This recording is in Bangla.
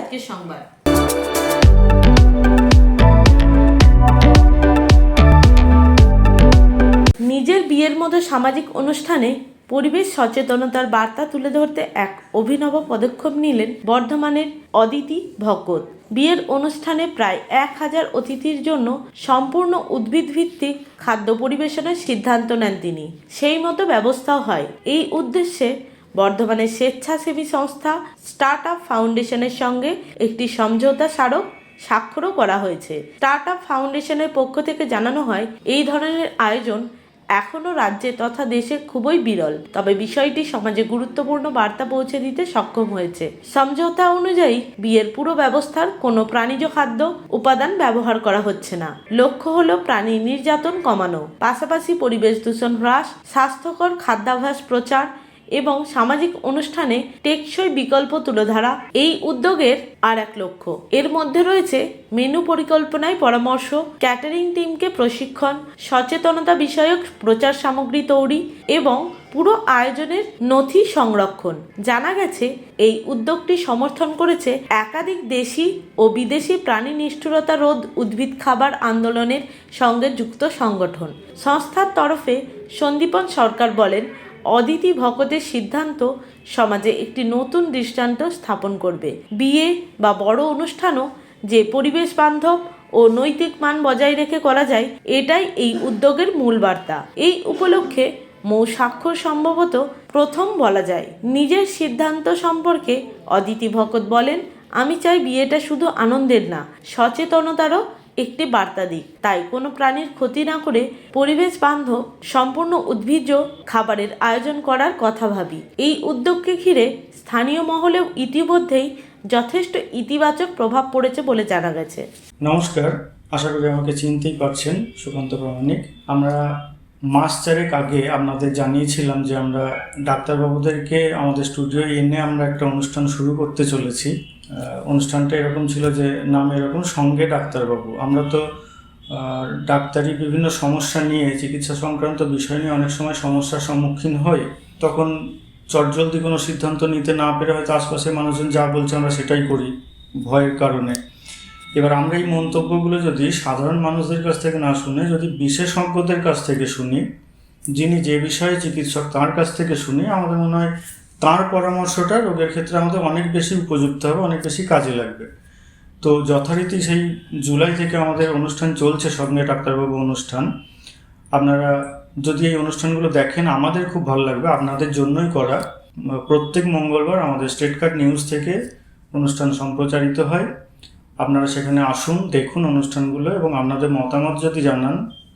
আজকের সংবাদ। নিজের বিয়ের মতো সামাজিক অনুষ্ঠানে পরিবেশ সচেতনতার বার্তা তুলে ধরতে এক অভিনব পদক্ষেপ নিলেন বর্ধমানের অদিতি ভকত বিয়ের অনুষ্ঠানে প্রায় এক হাজার অতিথির জন্য সম্পূর্ণ উদ্ভিদ ভিত্তিক খাদ্য পরিবেশনের সিদ্ধান্ত নেন তিনি। সেই মতো ব্যবস্থাও হয়। এই উদ্দেশ্যে বর্ধমানের স্বেচ্ছাসেবী সংস্থা স্টার্ট আপ ফাউন্ডেশনের সঙ্গে একটি সমঝোতা স্মারক স্বাক্ষরও করা হয়েছে। স্টার্ট আপ ফাউন্ডেশনের পক্ষ থেকে জানানো হয়, এই ধরনের আয়োজন এখনও রাজ্যে তথা দেশে খুবই বিরল। তবে বিষয়টি সমাজে গুরুত্বপূর্ণ বার্তা পৌঁছে দিতে সক্ষম হয়েছে। সমঝোতা অনুযায়ী, বিয়ের পুরো ব্যবস্থার কোনো প্রাণীজ খাদ্য উপাদান ব্যবহার করা হচ্ছে না। লক্ষ্য হলো প্রাণী নির্যাতন কমানো। পাশাপাশি পরিবেশ দূষণ হ্রাস, স্বাস্থ্যকর খাদ্যাভ্যাস প্রচার এবং সামাজিক অনুষ্ঠানে টেকসই বিকল্প তুলে ধরা এই উদ্যোগের আর এক লক্ষ্য। এর মধ্যে রয়েছে মেনু পরিকল্পনায় পরামর্শ, ক্যাটারিং টিমকে প্রশিক্ষণ, সচেতনতা বিষয়ক প্রচার সামগ্রী তৈরি এবং পুরো আয়োজনের নথি সংরক্ষণ। জানা গেছে, এই উদ্যোগটি সমর্থন করেছে একাধিক দেশি ও বিদেশি প্রাণী নিষ্ঠুরতা রোধ উদ্ভিদ খাবার আন্দোলনের সঙ্গে যুক্ত সংগঠন। সংস্থার তরফে সন্দীপন সরকার বলেন অদিতি ভকতের সিদ্ধান্ত সমাজে একটি নতুন দৃষ্টান্ত স্থাপন করবে। বিয়ে বা বড় অনুষ্ঠানও যে পরিবেশ বান্ধব ও নৈতিক মান বজায় রেখে করা যায়, এটাই এই উদ্যোগের মূল বার্তা। এই উপলক্ষে মৌ স্বাক্ষর সম্ভবত প্রথম বলা যায়। নিজের সিদ্ধান্ত সম্পর্কে অদিতি ভকত বলেন, আমি চাই বিয়েটা শুধু আনন্দের না, সচেতনতারও একটি বার্তা দিক তাই কোনো প্রাণীর ক্ষতি না করে পরিবেশ বান্ধব, সম্পূর্ণ উদ্ভিজ্জ খাবারের আয়োজন করার কথা ভাবি। এই উদ্যোগকে ঘিরে স্থানীয় মহলেও ইতিমধ্যেই যথেষ্ট ইতিবাচক প্রভাব পড়েছে বলে জানা গেছে। নমস্কার, আশা করি আমাকে চিনতেই পারছেন সুকান্ত প্রামাণিক। আমরা মাস চারেক আগে আপনাদের জানিয়েছিলাম যে আমরা ডাক্তারবাবুদেরকে আমাদের স্টুডিও এনে আমরা একটা অনুষ্ঠান শুরু করতে চলেছি। অনুষ্ঠানটা এরকম ছিল যে নাম এরকম, সঙ্গে ডাক্তারবাবু। আমরা তো ডাক্তারি বিভিন্ন সমস্যা নিয়ে, চিকিৎসা সংক্রান্ত বিষয় নিয়ে অনেক সময় সমস্যার সম্মুখীন হই। তখন চটজলদি কোনো সিদ্ধান্ত নিতে না পেরে হয়তো আশপাশের মানুষজন যা বলছে আমরা সেটাই করি, ভয়ের কারণে। এবার আমরা এই মন্তব্যগুলো যদি সাধারণ মানুষদের কাছ থেকে না শুনে, যদি বিশেষজ্ঞদের কাছ থেকে শুনি, যিনি যে বিষয়ে চিকিৎসক তার কাছ থেকে শুনি, আমাদের মনে হয় তার পরামর্শটা রোগের ক্ষেত্রে আমাদের অনেক বেশি উপযুক্ত হবে, অনেক বেশি কাজে লাগবে। তো যথারীতি সেই জুলাই থেকে আমাদের অনুষ্ঠান চলছে সঙ্গে ডাক্তারবাবু অনুষ্ঠান। আপনারা যদি এই অনুষ্ঠানগুলো দেখেন, আমাদের খুব ভালো লাগবে, আপনাদের জন্যই করা। প্রত্যেক মঙ্গলবার আমাদের স্টেট কার্ড নিউজ থেকে অনুষ্ঠান সম্প্রচারিত হয়। আপনারা সেখানে আসুন, দেখুন অনুষ্ঠানগুলো এবং আপনাদের মতামত যদি জানান